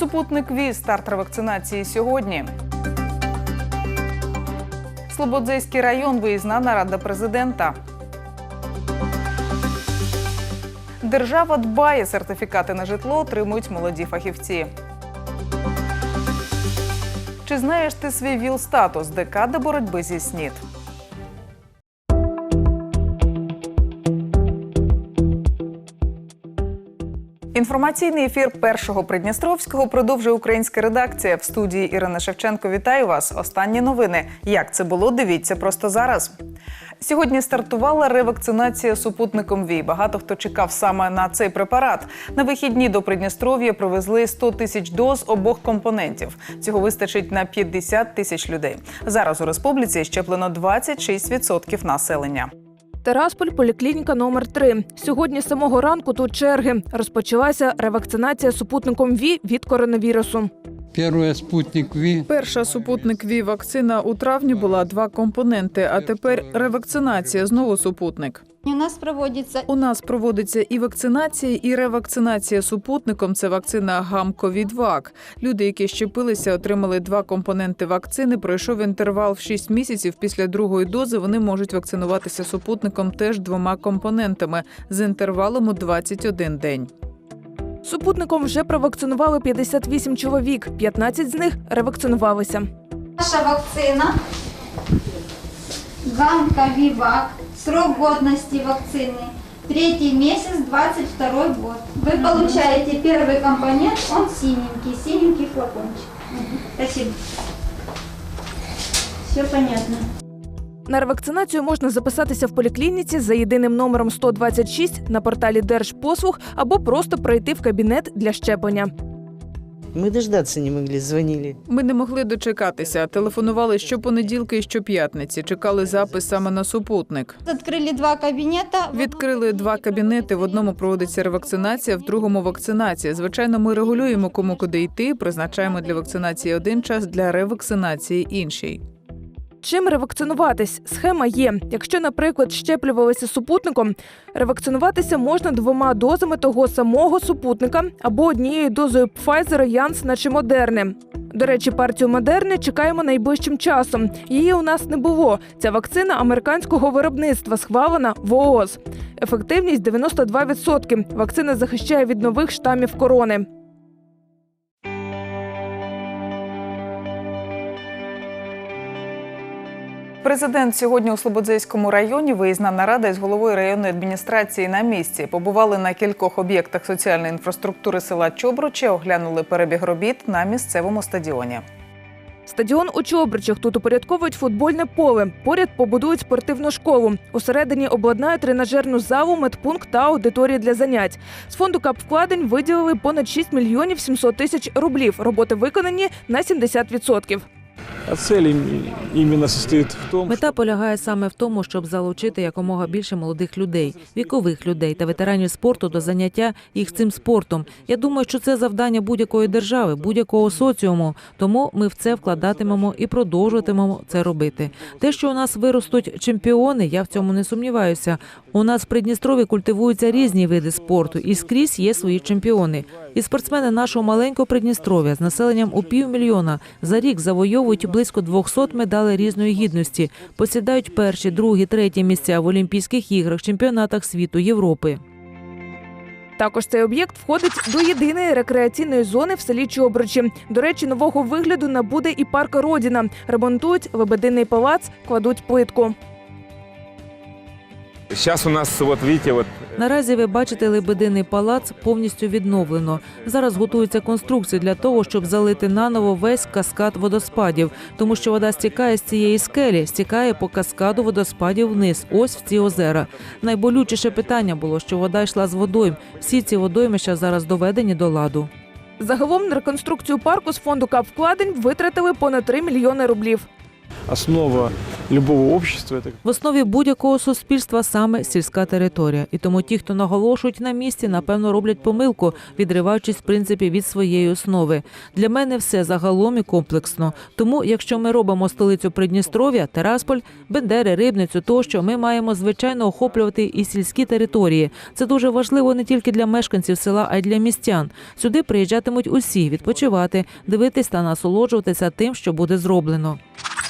Супутник ВІЗ старт ревакцинації сьогодні. Слободзейський район виїзна нарада президента. Держава дбає, сертифікати на житло отримують молоді фахівці. Чи знаєш ти свій ВІЛ-статус? Декада боротьби зі СНІД. Інформаційний ефір першого Придністровського продовжує українська редакція. В студії Ірина Шевченко вітаю вас. Останні новини. Як це було? Дивіться просто зараз. Сьогодні стартувала ревакцинація супутником ВІ. Багато хто чекав саме на цей препарат. На вихідні до Придністров'я привезли 100 тисяч доз обох компонентів. Цього вистачить на 50 тисяч людей. Зараз у республіці щеплено 26% населення. Терасполь, поліклініка номер 3 Сьогодні з самого ранку тут черги. Розпочалася ревакцинація супутником ВІ від коронавірусу. Перша супутник ВІ вакцина у травні була два компоненти, а тепер ревакцинація знову супутник. У нас проводится У нас проводиться і вакцинація, і ревакцинація супутником. Це вакцина Гамковідвак. Люди, які щепилися, отримали два компоненти вакцини. Пройшов інтервал в 6 місяців. Після другої дози вони можуть вакцинуватися супутником теж двома компонентами з інтервалом у 21 день. Супутником вже провакцинували 58 чоловік. 15 з них ревакцинувалися. наша вакцина Гамка Вивак. Срок годности вакцины третий месяц, 22 год. Вы получаете первый компонент, он синенький, синенький флакончик. Спасибо. Все понятно. На ревакцинацію можна записатися в поліклініці за єдиним номером 126 на порталі Держпослуг або просто пройти в кабінет для щеплення. Мы дождаться не могли, звонили. Ми не могли дочекатися. Телефонували щопонеділки і щоп'ятниці. Чекали запис саме на супутник. Открыли два кабинета. Відкрили два кабінети. В одному проводиться ревакцинація, в другому вакцинація. Звичайно, ми регулюємо кому куди йти. Призначаємо для вакцинації один час, для ревакцинації інший. Чим ревакцинуватись? Схема є. Якщо, наприклад, щеплювалися супутником, ревакцинуватися можна двома дозами того самого супутника або однією дозою Pfizer, Janssen чи Moderna. До речі, партію Модерни чекаємо найближчим часом. Її у нас не було. Ця вакцина американського виробництва схвалена в ООЗ. Ефективність 92%. Вакцина захищає від нових штамів корони. Президент сьогодні у Слободзейському районі виїзна нарада із головою районної адміністрації на місці. Побували на кількох об'єктах соціальної інфраструктури села Чобруче, оглянули перебіг робіт на місцевому стадіоні. Стадіон у Чобричах тут упорядковують футбольне поле. Поряд побудують спортивну школу. Усередині обладнають тренажерну залу, медпункт та аудиторії для занять. З фонду капвкладень виділили понад 6 мільйонів 700 тисяч рублів. Роботи виконані на 70%. А цель именно состоит в том, Мета полягає саме в тому, щоб залучити якомога більше молодих людей, вікових людей та ветеранів спорту до заняття їх цим спортом. Я думаю, що це завдання будь-якої держави, будь-якого соціуму. Тому ми в це вкладатимемо і продовжуватимемо це робити. Те, що у нас виростуть чемпіони, я в цьому не сумніваюся. У нас в Придністрові культивуються різні види спорту, і скрізь є свої чемпіони. І спортсмени нашого маленького Придністров'я з населенням у півмільйона за рік завойовують близько 200 медалей різної гідності, посідають перші, другі, треті місця в Олімпійських іграх, чемпіонатах світу, Європи. Також цей об'єкт входить до єдиної рекреаційної зони в селі Чобричі. До речі, нового вигляду набуде і парк Родіна. Ремонтують лебединий палац, кладуть плитку. Сейчас у нас, вот видите, вот Наразі ви бачите лебединий палац повністю відновлено. Зараз готуються конструкції для того, щоб залити наново весь каскад водоспадів, тому що вода стікає з цієї скелі, стікає по каскаду водоспадів вниз. Ось в ці озера. Найболючіше питання було, що вода йшла з водойм. Всі ці водоймища зараз доведені до ладу. Загалом на реконструкцію парку з фонду капвкладень витратили понад 3 мільйони рублів. Основа любого общества. В основі будь-якого суспільства саме сільська територія. І тому ті, хто наголошують на місці, напевно роблять помилку, відриваючись в принципі від своєї основи. Для мене все загалом і комплексно. Тому, якщо ми робимо столицю Придністров'я, Терасполь, Бендери, Рибницю, тощо ми маємо звичайно охоплювати і сільські території. Це дуже важливо не тільки для мешканців села, а й для містян. Сюди приїжджатимуть усі відпочивати, дивитись та насолоджуватися тим, що буде зроблено.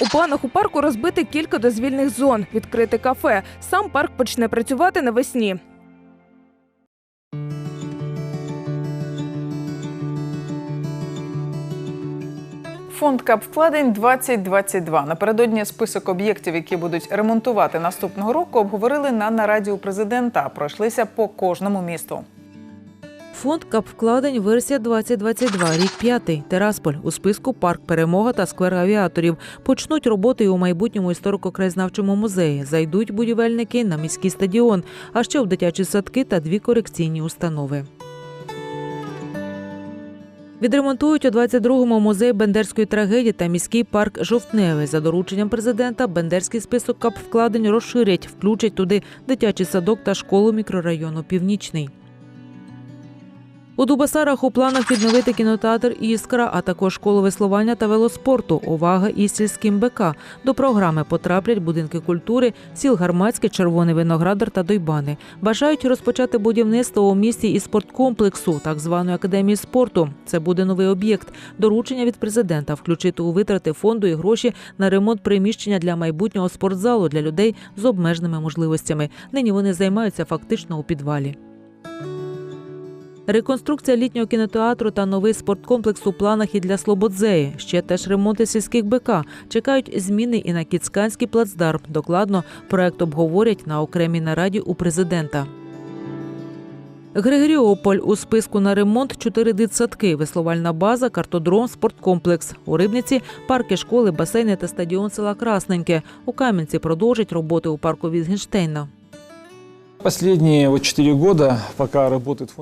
У планах у парку розбити кілька дозвільних зон, відкрити кафе. Сам парк почне працювати навесні. Фонд капвкладень 2022 Напередодні список об'єктів, які будуть ремонтувати наступного року, обговорили на нараді у президента. Пройшлися по кожному місту. Фонд капвкладень версія 2022, рік п'ятий. Терасполь у списку парк Перемога та сквер авіаторів. Почнуть роботи у майбутньому історико-краєзнавчому музеї. Зайдуть будівельники на міський стадіон, а ще в дитячі садки та дві корекційні установи. Відремонтують у 22-му музей бендерської трагедії та міський парк Жовтневий. За дорученням президента бендерський список капвкладень розширять, включать туди дитячий садок та школу мікрорайону Північний. У Дубасарах у планах відновити кінотеатр Іскра, а також школу веслування та велоспорту. Увага і сільським БК. До програми потраплять будинки культури, сіл Гармацьке, Червоний Виноградар та Дойбани. Бажають розпочати будівництво у місті і спорткомплексу, так званої академії спорту. Це буде новий об'єкт. Доручення від президента включити у витрати фонду і гроші на ремонт приміщення для майбутнього спортзалу для людей з обмеженими можливостями. Нині вони займаються фактично у підвалі. Реконструкція літнього кінотеатру та новий спорткомплекс у планах і для Слободзеї. Ще теж ремонти сільських БК. Чекають зміни і на Кіцканський плацдарм. Докладно проект обговорять на окремій нараді у президента. Григоріополь у списку на ремонт чотири дитсадки, веслувальна база, картодром, спорткомплекс. У Рибниці парки, школи, басейни та стадіон села Красненьке. У Кам'янці продовжать роботи у парку Візгенштейна.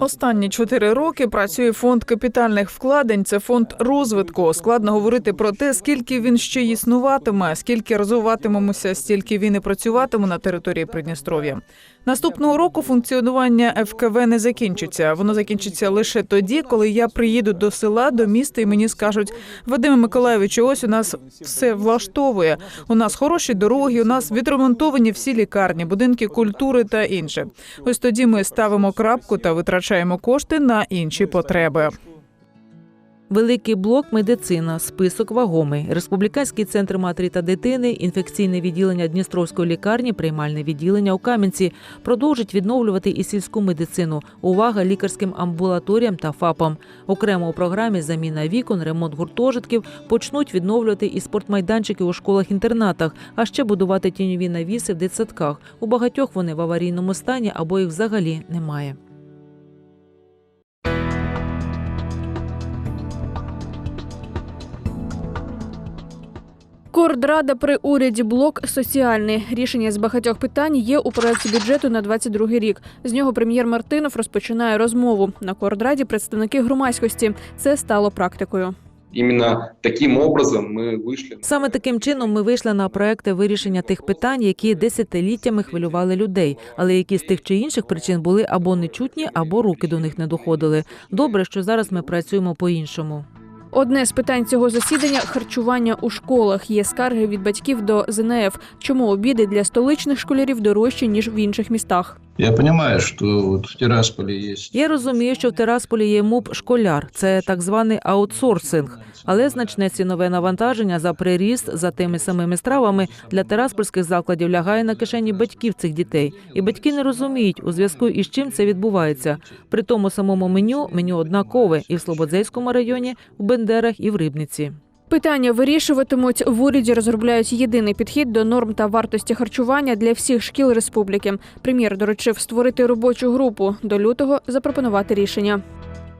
Останні чотири роки працює фонд капітальних вкладень. Це фонд розвитку. Складно говорити про те, скільки він ще існуватиме, скільки розвиватимемося, стільки він і працюватиме на території Придністров'я. Наступного року функціонування ФКВ не закінчиться. Воно закінчиться лише тоді, коли я приїду до села, до міста, і мені скажуть: Вадиме Миколаївичу, ось у нас все влаштовує. У нас хороші дороги, у нас відремонтовані всі лікарні, будинки культури та інше. Ось тоді ми ставимо крапку та витрачаємо кошти на інші потреби. Великий блок медицина, список вагомий, республіканський центр матері та дитини, інфекційне відділення Дністровської лікарні, приймальне відділення у Кам'янці продовжить відновлювати і сільську медицину. Увага лікарським амбулаторіям та ФАПам. Окремо у програмі заміна вікон, ремонт гуртожитків почнуть відновлювати і спортмайданчики у школах-інтернатах, а ще будувати тіньові навіси в дитсадках. У багатьох вони в аварійному стані або їх взагалі немає. Кордрада при уряді блок соціальний. Рішення з багатьох питань є у проєкті бюджету на 22 рік. З нього прем'єр Мартинов розпочинає розмову. На Кордраді представники громадськості. Це стало практикою. Именно таким образом мы вышли. Саме таким чином ми вийшли на проекти вирішення тих питань, які десятиліттями хвилювали людей, але які з тих чи інших причин були або нечутні, або руки до них не доходили. Добре, що зараз ми працюємо по-іншому. Одне з питань цього засідання харчування у школах. Є скарги від батьків до ЗНФ. Чому обіди для столичних школярів дорожчі ніж в інших містах? Я понимаю, что вот в Тирасполе есть... Я розумію, що в Терасполі є МУП школяр, це так званий аутсорсинг, але значне цінове навантаження за приріст за тими самими стравами для тераспольських закладів лягає на кишені батьків цих дітей, і батьки не розуміють у зв'язку із чим це відбувається. При тому самому меню меню однакове і в Слободзейському районі, в Бендерах і в Рибниці. Питання вирішуватимуть в уряді. Розробляють єдиний підхід до норм та вартості харчування для всіх шкіл республіки. Прем'єр доручив створити робочу групу до лютого запропонувати рішення.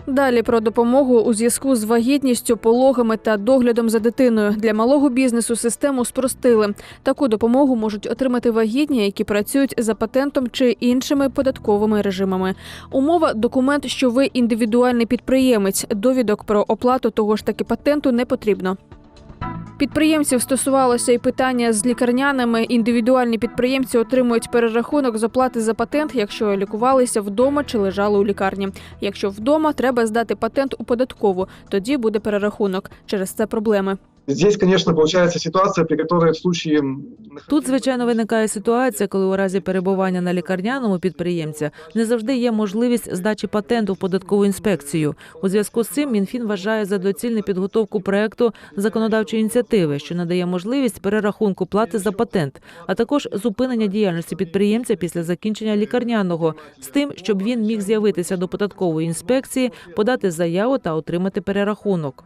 Далі про допомогу у зв'язку з вагітністю, пологами та доглядом за дитиною для малого бізнесу систему спростили. Таку допомогу можуть отримати вагітні, які працюють за патентом чи іншими податковими режимами. Умова документ, що ви індивідуальний підприємець. Довідок про оплату того ж таки патенту не потрібно. Підприємців стосувалося і питання з лікарняними. Індивідуальні підприємці отримують перерахунок з оплати за патент, якщо лікувалися вдома чи лежали у лікарні. Якщо вдома, треба здати патент у податкову, тоді буде перерахунок. Через це проблеми. Здесь, конечно, получается ситуация, при которой в случае... Тут, звичайно, виникає ситуація, коли у разі перебування на лікарняному підприємця не завжди є можливість здачі патенту в податкову інспекцію. У зв'язку з цим Мінфін вважає за доцільне підготовку проекту законодавчої ініціативи, що надає можливість перерахунку плати за патент, а також зупинення діяльності підприємця після закінчення лікарняного, з тим, щоб він міг з'явитися до податкової інспекції, подати заяву та отримати перерахунок.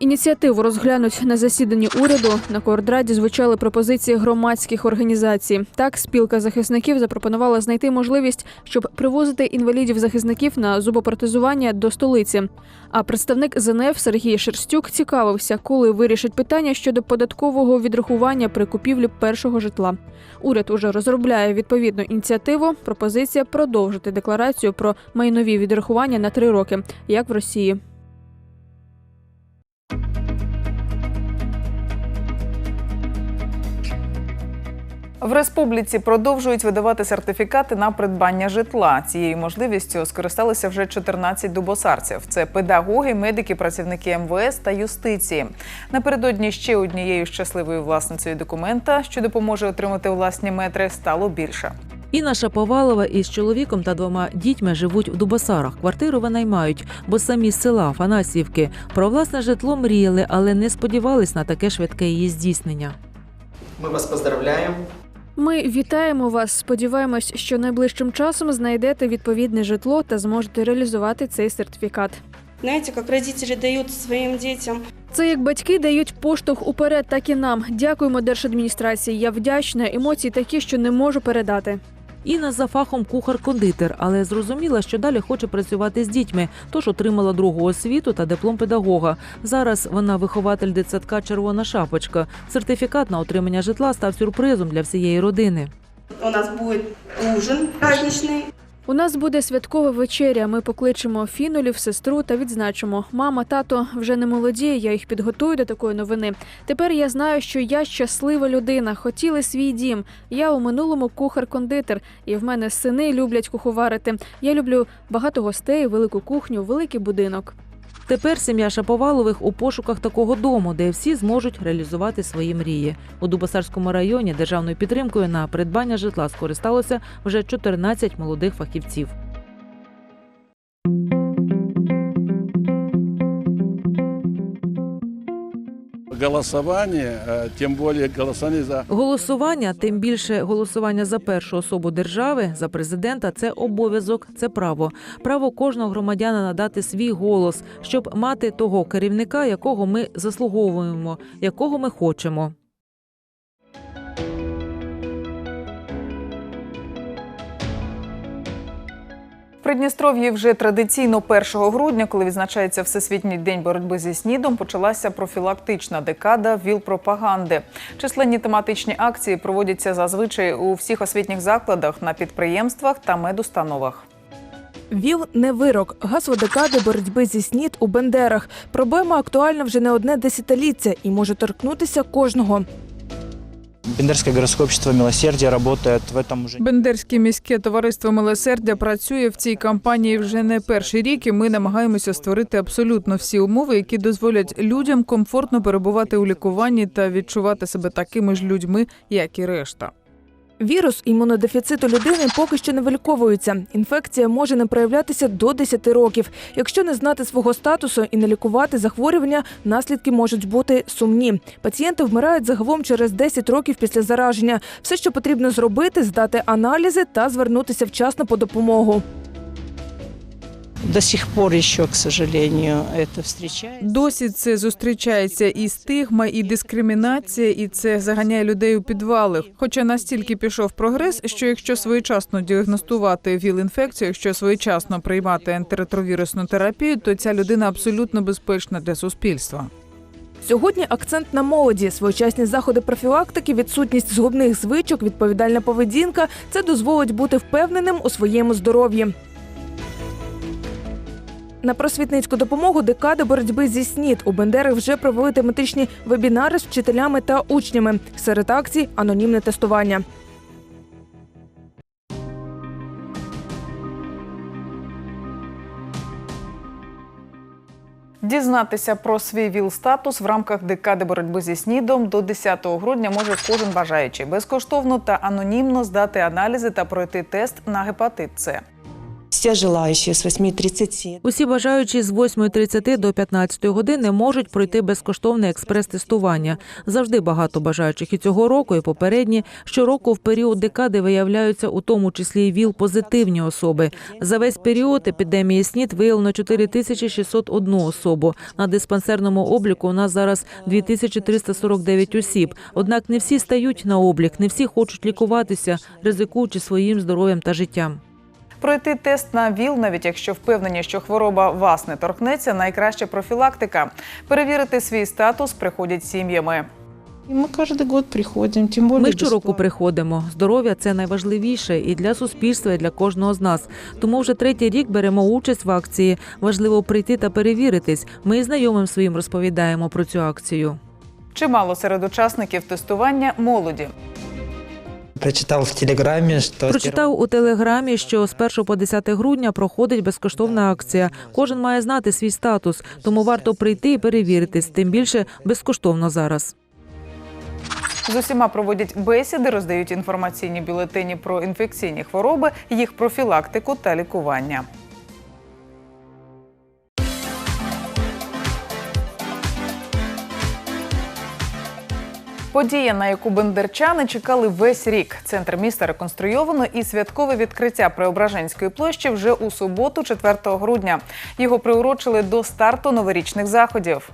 Ініціативу розглянуть на засіданні уряду. На коордраді звучали пропозиції громадських організацій. Так, спілка захисників запропонувала знайти можливість, щоб привозити інвалідів захисників на зубопротезування до столиці. А представник ЗНФ Сергій Шерстюк цікавився, коли вирішить питання щодо податкового відрахування при купівлі першого житла. Уряд уже розробляє відповідну ініціативу. Пропозиція продовжити декларацію про майнові відрахування на три роки, як в Росії. В республіці продовжують видавати сертифікати на придбання житла. Цією можливістю скористалися вже 14 дубосарців. Це педагоги, медики, працівники МВС та юстиції. Напередодні ще однією щасливою власницею документа, що допоможе отримати власні метри, стало більше. Інна Шаповалова із чоловіком та двома дітьми живуть в Дубасарах. Квартиру винаймають, бо самі з села Фанасівки. Про власне житло мріяли, але не сподівались на таке швидке її здійснення. Ми вас поздравляємо. Ми вітаємо вас. Сподіваємось, що найближчим часом знайдете відповідне житло та зможете реалізувати цей сертифікат. Знаєте, як батьки дають своїм дітям. Це як батьки дають поштовх уперед, так і нам. Дякуємо держадміністрації. Я вдячна. Емоції такі, що не можу передати. Інна за фахом кухар-кондитер, але зрозуміла, що далі хоче працювати з дітьми, тож отримала другу освіту та диплом педагога. Зараз вона вихователь дитсадка Червона шапочка. Сертифікат на отримання житла став сюрпризом для всієї родини. у нас буде ужин праздничный. У нас буде святкова вечеря. Ми покличемо фінулів, сестру та відзначимо. Мама, тато вже не молоді. Я їх підготую до такої новини. Тепер я знаю, що я щаслива людина. Хотіли свій дім. Я у минулому кухар-кондитер, і в мене сини люблять куховарити. Я люблю багато гостей, велику кухню, великий будинок. Тепер сім'я Шаповалових у пошуках такого дому, де всі зможуть реалізувати свої мрії. У Дубосарському районі державною підтримкою на придбання житла скористалося вже 14 молодих фахівців. Голосование, тим більше голосування за Голосування, тим більше голосування за першу особу держави, за президента це обов'язок, це право. Право кожного громадяна надати свій голос, щоб мати того керівника, якого ми заслуговуємо, якого ми хочемо. Придністров'ї вже традиційно 1 грудня, коли відзначається Всесвітній день боротьби зі снідом, почалася профілактична декада ВІЛ-пропаганди. Численні тематичні акції проводяться зазвичай у всіх освітніх закладах, на підприємствах та медустановах. ВІЛ не вирок. Гасло декади боротьби зі СНІД у Бендерах. Проблема актуальна вже не одне десятиліття і може торкнутися кожного. Бендерское городське общество милосердя працює в этом уже. Бендерське міське товариство милосердя працює в цій кампанії вже не перший рік, і ми намагаємося створити абсолютно всі умови, які дозволять людям комфортно перебувати у лікуванні та відчувати себе такими ж людьми, як і решта. Вірус імунодефіциту людини поки що не виліковується. Інфекція може не проявлятися до 10 років. Якщо не знати свого статусу і не лікувати захворювання, наслідки можуть бути сумні. Пацієнти вмирають загалом через 10 років після зараження. Все, що потрібно зробити, здати аналізи та звернутися вчасно по допомогу. До сих пор еще, к сожалению, это встречается. Досі це зустрічається і стигма, і дискримінація, і це заганяє людей у підвали. Хоча настільки пішов прогрес, що якщо своєчасно діагностувати ВІЛ-інфекцію, якщо своєчасно приймати антиретровірусну терапію, то ця людина абсолютно безпечна для суспільства. Сьогодні акцент на молоді, своєчасні заходи профілактики, відсутність згубних звичок, відповідальна поведінка це дозволить бути впевненим у своєму здоров'ї. На просвітницьку допомогу декади боротьби зі СНІД у Бендери вже провели тематичні вебінари з вчителями та учнями. Серед акцій анонімне тестування. Дізнатися про свій ВІЛ-статус в рамках декади боротьби зі СНІДом до 10 грудня може кожен бажаючий безкоштовно та анонімно здати аналізи та пройти тест на гепатит С. Все желающие с 8.37. Усі бажаючі з 8.30 до 15 години можуть пройти безкоштовне експрес-тестування. Завжди багато бажаючих і цього року, і попередні. Щороку в період декади виявляються у тому числі і ВІЛ-позитивні особи. За весь період епідемії СНІД виявлено 4601 особу. На диспансерному обліку у нас зараз 2349 осіб. Однак не всі стають на облік, не всі хочуть лікуватися, ризикуючи своїм здоров'ям та життям. Пройти тест на ВІЛ, навіть якщо впевнені, що хвороба вас не торкнеться, найкраща профілактика. Перевірити свій статус приходять сім'ями. И мы каждый год приходим, тем более Ми щороку приходимо. Здоров'я це найважливіше і для суспільства, і для кожного з нас. Тому вже третій рік беремо участь в акції. Важливо прийти та перевіритись. Ми і знайомим своїм розповідаємо про цю акцію. Чимало серед учасників тестування молоді. Прочитал в телеграмі, що Прочитав у телеграмі, що з 1 по 10 грудня проходить безкоштовна акція. Кожен має знати свій статус, тому варто прийти і перевіритись. Тим більше безкоштовно зараз. З усіма проводять бесіди, роздають інформаційні бюлетені про інфекційні хвороби, їх профілактику та лікування. Подія, на яку бендерчани чекали весь рік. Центр міста реконструйовано і святкове відкриття Преображенської площі вже у суботу, 4 грудня. Його приурочили до старту новорічних заходів.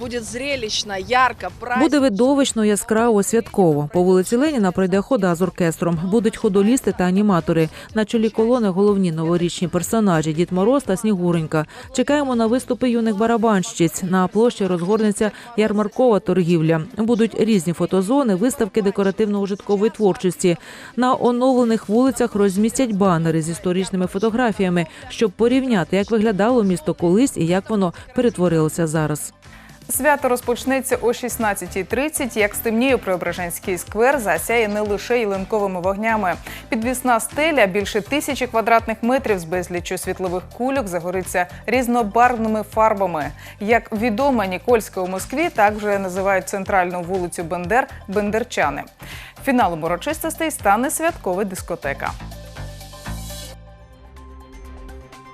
Буде зрелищно, ярко, празднично. Буде видовищно, яскраво, святково. По вулиці Леніна пройде хода з оркестром. Будуть ходолісти та аніматори. На чолі колони головні новорічні персонажі Дід Мороз та Снігуренька. Чекаємо на виступи юних барабанщиць. На площі розгорнеться ярмаркова торгівля. Будуть різні фотозони, виставки декоративно-ужиткової творчості. На оновлених вулицях розмістять банери з історичними фотографіями, щоб порівняти, як виглядало місто колись і як воно перетворилося зараз. Свято розпочнеться о 16.30. Як стемніє Преображенський сквер засяє не лише ялинковими вогнями. Підвісна стеля більше тисячі квадратних метрів з безліччю світлових кульок загориться різнобарвними фарбами. Як відомо Нікольська у Москві, так вже називають центральну вулицю Бендер Бендерчани. Фіналом урочистостей стане святкова дискотека.